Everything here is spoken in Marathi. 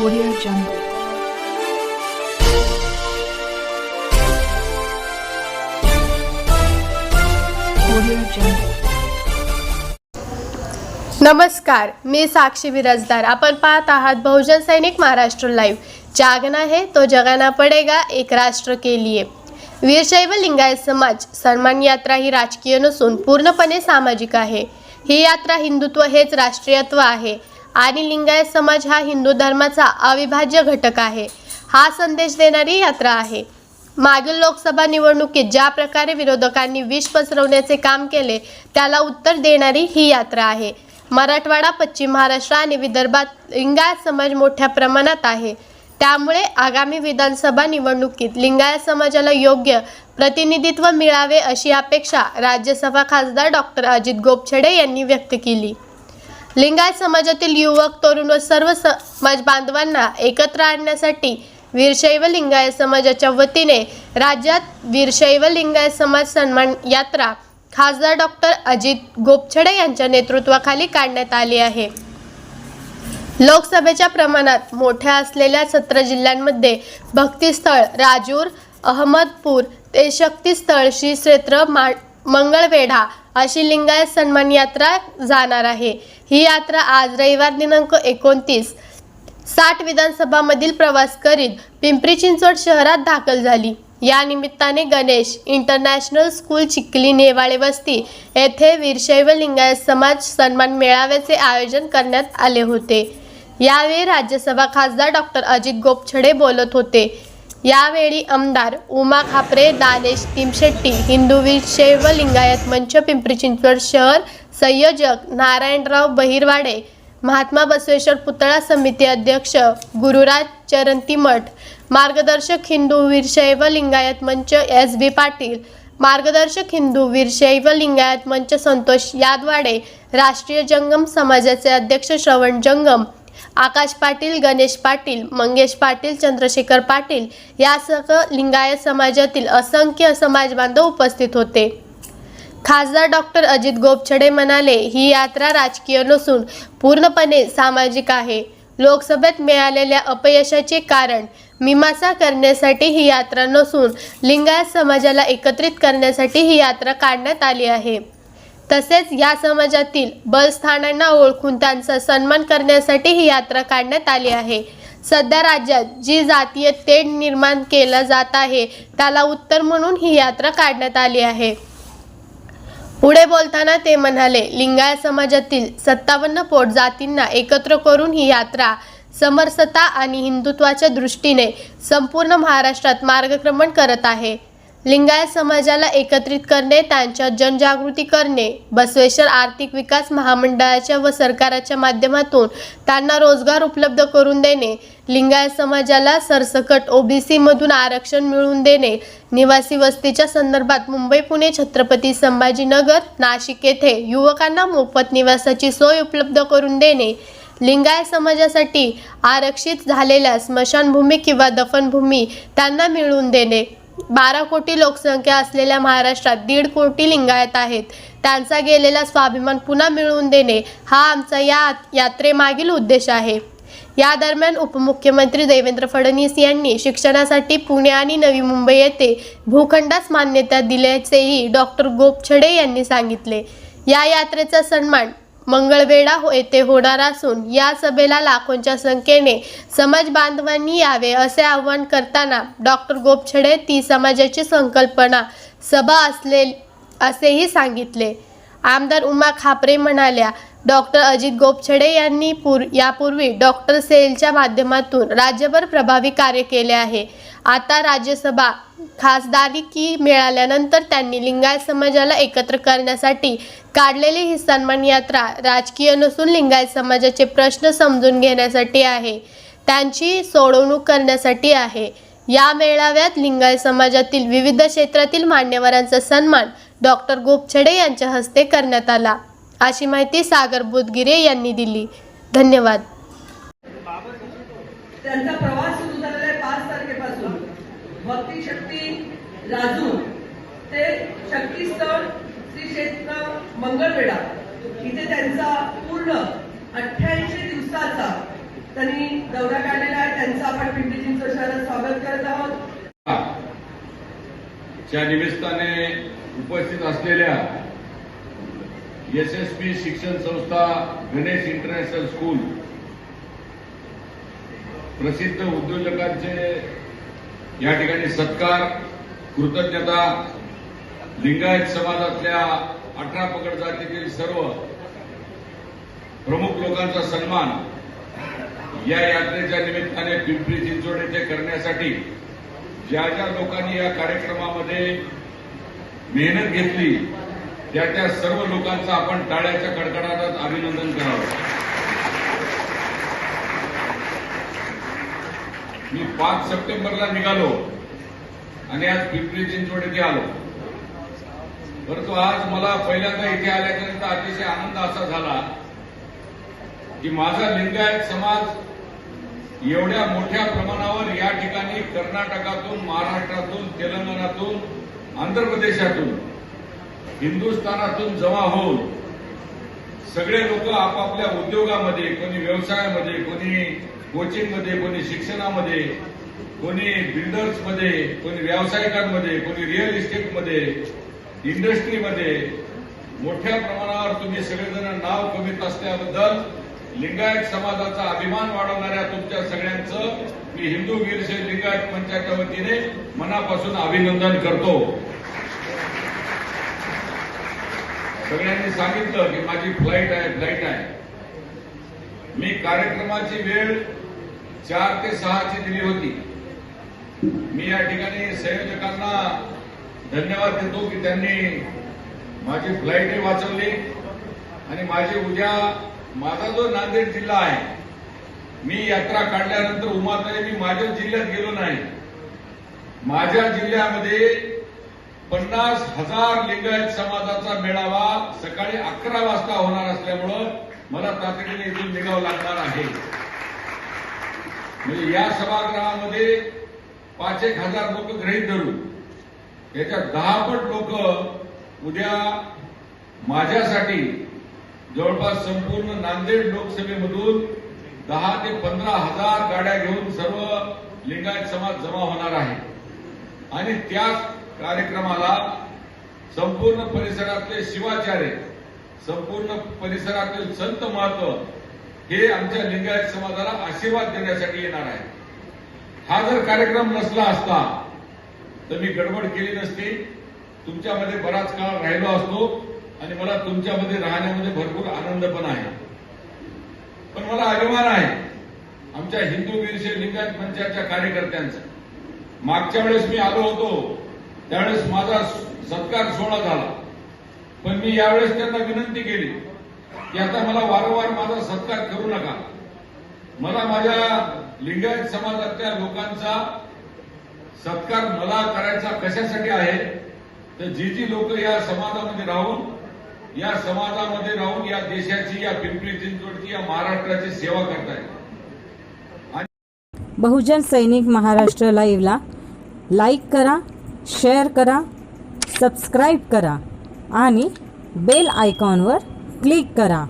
Audio Jungle. नमस्कार मी साक्षी बिराजदार. आपण पाहत आहात बहुजन सैनिक महाराष्ट्र लाईव्ह. जागना है तो जगाना पडेगा एक राष्ट्र के लिए. वीरशैव लिंगायत समाज सन्मान यात्रा ही राजकीय नसून पूर्णपणे सामाजिक आहे. ही यात्रा हिंदुत्व हेच राष्ट्रीयत्व आहे. आणि लिंगायत समाज हा हिंदू धर्माचा अविभाज्य घटक आहे. हा संदेश देणारी यात्रा आहे. मागील लोकसभा निवडणुकीत ज्या प्रकारे विरोधकांनी विष पसरवण्याचे काम केले त्याला उत्तर देणारी ही यात्रा आहे. मराठवाडा पश्चिम महाराष्ट्र आणि विदर्भात लिंगायत समाज मोठ्या प्रमाणात आहे. त्यामुळे आगामी विधानसभा निवडणुकीत लिंगायत समाजाला योग्य प्रतिनिधित्व मिळावे अशी अपेक्षा राज्यसभा खासदार डॉक्टर अजित गोपछडे यांनी व्यक्त केली. लिंगायत समाजातील युवक तरुण व सर्व समाज बांधवांना एकत्र आणण्यासाठी वीरशैव लिंगायत समाजाच्या वतीने राज्यात वीरशैव लिंगायत समाज सन्मान यात्रा खासदार डॉक्टर अजित गोपछडे यांच्या नेतृत्वाखाली काढण्यात आली आहे. लोकसभेच्या प्रमाणात मोठ्या असलेल्या सतरा जिल्ह्यांमध्ये भक्तिस्थळ राजूर अहमदपूर ते शक्तीस्थळ श्री क्षेत्र मा मंगळवेढा अशी लिंगायत सन्मान यात्रा जाणार आहे. ही यात्रा आज रविवार दिनांक एकोणतीस. साठ विधानसभामधील प्रवास करीत पिंपरी चिंचवड शहरात दाखल झाली. या निमित्ताने गणेश इंटरनॅशनल स्कूल चिखली नेवाळे वस्ती येथे वीरशैव लिंगायत समाज सन्मान मेळाव्याचे आयोजन करण्यात आले होते. यावेळी राज्यसभा खासदार डॉक्टर अजित गोपछडे बोलत होते. यावेळी आमदार उमा खापरे दानेश तिमशेट्टी हिंदू वीरशैव लिंगायत मंच पिंपरी चिंचवड शहर संयोजक नारायणराव बहिरवाडे महात्मा बसवेश्वर पुतळा समिती अध्यक्ष गुरुराज चरंतीमठ मार्गदर्शक हिंदू वीरशैव लिंगायत मंच एस बी पाटील मार्गदर्शक हिंदू वीरशैव लिंगायत मंच संतोष यादवाडे राष्ट्रीय जंगम समाजाचे अध्यक्ष श्रवण जंगम आकाश पाटील गणेश पाटील मंगेश पाटील चंद्रशेखर पाटील यासह लिंगायत समाजातील असंख्य समाज बांधव उपस्थित होते. खासदार डॉक्टर अजित गोपछडे म्हणाले ही यात्रा राजकीय नसून पूर्णपणे सामाजिक आहे. लोकसभेत मिळालेल्या अपयशाचे कारण मीमांसा करण्यासाठी ही यात्रा नसून लिंगायत समाजाला एकत्रित करण्यासाठी ही यात्रा काढण्यात आली आहे. तसेच या समाजातील बलस्थानांना ओळखून त्यांचा सन्मान करण्यासाठी ही यात्रा काढण्यात आली आहे. सध्या राज्यात जी जातीय तेढ निर्माण केला जात आहे त्याला उत्तर म्हणून ही यात्रा काढण्यात आली आहे. पुढे बोलताना ते म्हणाले लिंगायत समाजातील सत्तावन्न पोट जातींना एकत्र करून ही यात्रा समरसता आणि हिंदुत्वाच्या दृष्टीने संपूर्ण महाराष्ट्रात मार्गक्रमण करत आहे. लिंगायत समाजाला एकत्रित करणे त्यांच्यात जनजागृती करणे बसवेश्वर आर्थिक विकास महामंडळाच्या व सरकाराच्या माध्यमातून त्यांना रोजगार उपलब्ध करून देणे लिंगायत समाजाला सरसकट ओबीसीमधून आरक्षण मिळवून देणे. निवासी वस्तीच्या संदर्भात मुंबई पुणे छत्रपती संभाजीनगर नाशिक येथे युवकांना मोफत निवासाची सोय उपलब्ध करून देणे. लिंगायत समाजासाठी आरक्षित झालेल्या स्मशानभूमी किंवा दफनभूमी त्यांना मिळवून देणे. बारा कोटी लोकसंख्या असलेल्या महाराष्ट्रात दीड कोटी लिंगायत आहेत. त्यांचा गेलेला स्वाभिमान पुन्हा मिळवून देणे हा आमचा या यात्रेमागील उद्देश आहे. या दरम्यान उपमुख्यमंत्री देवेंद्र फडणवीस यांनी शिक्षणासाठी पुणे आणि नवी मुंबई येथे भूखंडास मान्यता दिल्याचेही डॉक्टर गोपछडे यांनी सांगितले. या यात्रेचा सन्मान मंगळवेढा हो- येथे होणार असून या सभेला लाखोंच्या संख्येने समाज बांधवांनी यावे असे आवाहन करताना डॉक्टर गोपछडे ती समाजाची संकल्पना सभा असले असेही सांगितले. आमदार उमा खापरे म्हणाल्या डॉक्टर अजित गोपछडे यांनी पूर यापूर्वी डॉक्टर सेलच्या माध्यमातून राज्यभर प्रभावी कार्य केले आहे. आता राज्यसभा खासदारकी मिळाल्यानंतर त्यांनी लिंगायत समाजाला एकत्र करण्यासाठी काढलेली ही सन्मान यात्रा राजकीय नसून लिंगायत समाजाचे प्रश्न समजून घेण्यासाठी आहे. त्यांची सोडवणूक करण्यासाठी आहे. या मेळाव्यात लिंगायत समाजातील विविध क्षेत्रातील मान्यवरांचा सन्मान डॉक्टर गोपछडे यांच्या हस्ते करण्यात आला. अशी माहिती सागर बुधगिरे यांनी दिली. धन्यवाद त्यांचा प्रवास सुरू झालेला आहे पाच तारखेपासून भक्ती शक्ती राजू ते शक्तीस्थळ श्री क्षेत्र मंगळवेढा. इथे त्यांचा पूर्ण अठ्ठ्याऐंशी दिवसाचा त्यांनी दौरा काढलेला पिंपरी चिंचवड शहरात स्वागत करत आहोत. च्या निमित्ताने उपस्थित असलेल्या यशस्वी शिक्षण संस्था गणेश इंटरनॅशनल स्कूल प्रसिद्ध उद्योजकांचे या ठिकाणी सत्कार कृतज्ञता लिंगायत समाजातल्या अठरा पकड जातीतील सर्व प्रमुख लोकांचा सन्मान या यात्रेच्या निमित्ताने पिंपरी चिंचवड येथे करण्यासाठी ज्या ज्या लोकांनी या कार्यक्रमामध्ये मेहनत घेतली त्या त्या सर्व लोकांचं आपण टाळ्याच्या कडकडाटात अभिनंदन करावं. मी पाच सप्टेंबरला निघालो. आणि आज पिंपरी चिंचवड आलो. परंतु आज मला पहिल्यांदा इथे आल्यानंतर अतिशय आनंद असा झाला की माझा लिंगायत समाज एवढ्या मोठ्या प्रमाणावर या ठिकाणी कर्नाटकातून महाराष्ट्रातून तेलंगणातून आंध्र प्रदेशातून हिंदुस्थानातून जमा होऊन सगळे लोक आपापल्या उद्योगामध्ये कोणी व्यवसायामध्ये कोणी कोचिंगमध्ये कोणी शिक्षणामध्ये कोणी बिल्डर्समध्ये कोणी व्यावसायिकांमध्ये कोणी रिअल इस्टेटमध्ये इंडस्ट्रीमध्ये मोठ्या प्रमाणावर तुम्ही सगळेजण नाव कमीत असल्याबद्दल लिंगायत समाजाचा अभिमान वाढवणाऱ्या तुमच्या सगळ्यांचं मी हिंदू वीरशैव लिंगायत पंचायतच्या वतीने मनापासून अभिनंदन करतो. सगळ्यांनी सांगितलं की माझी फ्लाईट आहे फ्लाईट आहे. मी कार्यक्रमाची वेळ चार ते सहाची दिली होती. मी या ठिकाणी संयोजकांना धन्यवाद देतो की त्यांनी माझी फ्लाईटही वाचवली आणि माझी उद्या माझा जो नांदेड जिल्हा आहे मी यात्रा काढल्यानंतर उमाताई मी माझ्या जिल्ह्यात गेलो नाही. माझ्या जिल्ह्यामध्ये पन्नास हजार लिंगायत समाजाचा मेळावा सकाळी अकरा वाजता होणार असल्यामुळं मला तातडीने इथून निघावं लागणार आहे. म्हणजे या सभागृहामध्ये पाच एक हजार लोक ग्रहित धरू याच्यात दहापट लोक उद्या माझ्यासाठी जवळपास संपूर्ण नांदेड लोकसभेमधून दहा ते पंधरा हजार गाड्या घेऊन सर्व लिंगायत समाज जमा होणार आहे. आणि त्याच कार्यक्रमाला संपूर्ण परिसरातले शिवाचार्य संपूर्ण परिसरातील संत महत्त्व हे आमच्या लिंगायत समाजाला आशीर्वाद देण्यासाठी येणार आहे हा जर कार्यक्रम नसला असता तर मी गडबड केली नसती. तुमच्यामध्ये बराच काळ राहिलो असतो आणि मला तुमच्यामध्ये राहण्यामध्ये भरपूर आनंद पण आहे. पण मला अभिमान आहे आमच्या हिंदू वीरशे लिंगायत मंचाच्या कार्यकर्त्यांचा. मागच्या वेळेस मी आलो होतो त्यावेळेस माझा सत्कार सोहळा झाला. पण मी यावेळेस त्यांना विनंती केली की आता मला वारंवार माझा सत्कार करू नका. मला माझ्या लिंगायत समाजातल्या लोकांचा सत्कार मला करायचा कशासाठी आहे? तर जी जी लोक या समाजामध्ये राहून या समाजामध्ये राहून या देशाची या पिंपरी चिंचवडची या महाराष्ट्राची सेवा करतायत. बहुजन सैनिक महाराष्ट्र लाईव्हला लाईक करा शेअर करा सबस्क्राईब करा आणि बेल आयकॉनवर क्लिक करा.